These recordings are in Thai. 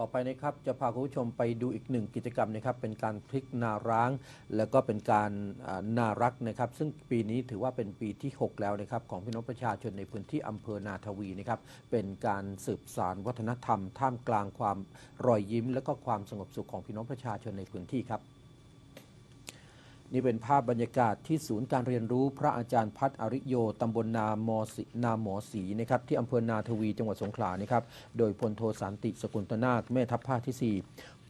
ต่อไปนะครับจะพาคุณผู้ชมไปดูอีกหนึ่งกิจกรรมนะครับเป็นการพลิกนาร้าง แล้วก็เป็นการอ่านารักนะครับซึ่งปีนี้ถือว่าเป็นปีที่ 6 แล้วนะครับของพี่น้องประชาชนในพื้นที่อำเภอนาทวีนะครับเป็นการสืบสารวัฒนธรรม ท่ามกลางความรอยยิ้ม และก็ความสงบสุขของพี่น้องประชาชนในพื้นที่ครับ นี่เป็นภาพบรรยากาศที่ศูนย์การเรียนรู้พระอาจารย์พัฒอริโยตำบลนามอสีนาหมอศรีนะครับที่อำเภอนาทวีจังหวัดสงขลานะครับโดยพลโทสันติสกุลตนาคแม่ทัพภาคที่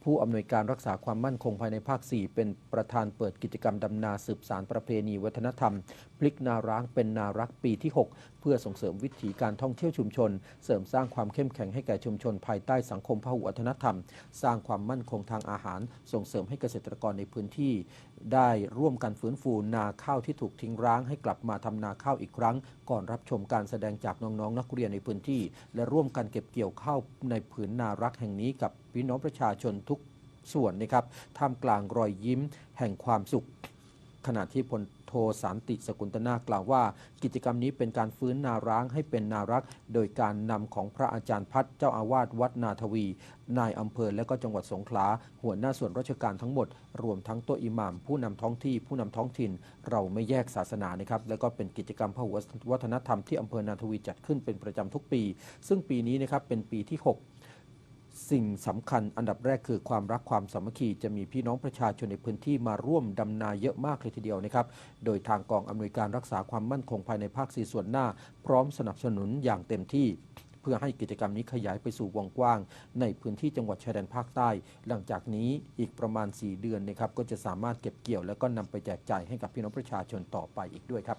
4ผู้อำนวยการรักษาความมั่นคงภายในภาค 4 เป็นประธานเปิดกิจกรรมดำนาสืบสารประเพณีวัฒนธรรม พลิกนาร้างเป็นนารักปีที่ 6 เพื่อส่งเสริมวิถีการท่องเที่ยวชุมชน เสริมสร้างความเข้มแข็งให้แก่ชุมชน ภายใต้สังคมพหุวัฒนธรรม สร้างความมั่นคงทางอาหาร ส่งเสริมให้เกษตรกรในพื้นที่ ได้ร่วมกันฟื้นฟูนาข้าวที่ถูกทิ้งร้างให้กลับมาทำนาข้าวอีกครั้ง ก่อนรับชมการแสดงจากน้องๆ นักเรียนในพื้นที่ และร่วมกันเก็บเกี่ยวข้าวในผืนนารักแห่งนี้กับพี่น้องประชาชนท ส่วนนะครับท่ามกลางรอยยิ้มแห่งความสุข ขณะที่พลโทสันติสกุลตนากล่าวว่า กิจกรรมนี้เป็นการฟื้นนาร้างให้เป็นนารัก โดยการนำของพระอาจารย์พัฒเจ้าอาวาสวัดนาทวี นายอำเภอและก็จังหวัดสงขลา หัวหน้าส่วนราชการทั้งหมด รวมทั้งตัวอิหม่าม ผู้นำท้องที่ผู้นำท้องถิ่น เราไม่แยกศาสนานะครับแล้วก็เป็นกิจกรรมพหุวัฒนธรรมที่อำเภอนาทวีจัดขึ้นเป็นประจำทุกปี ซึ่งปีนี้นะครับเป็นปีที่ 6 สิ่งสำคัญอันดับแรกคือความรักความสามัคคีจะมีพี่น้องประชาชนในพื้นที่มาร่วมดำนาเยอะมากเลยทีเดียวนะครับ โดยทางกองอำนวยการรักษาความมั่นคงภายในภาคสีส่วนหน้า พร้อมสนับสนุนอย่างเต็มที่เพื่อให้กิจกรรมนี้ขยายไปสู่วงกว้าง ในพื้นที่จังหวัดชายแดนภาคใต้ หลังจากนี้อีกประมาณ 4 เดือนนะครับก็จะสามารถเก็บเกี่ยว แล้วก็นำไปแจกจ่ายให้กับพี่น้องประชาชนต่อไปอีกด้วยครับ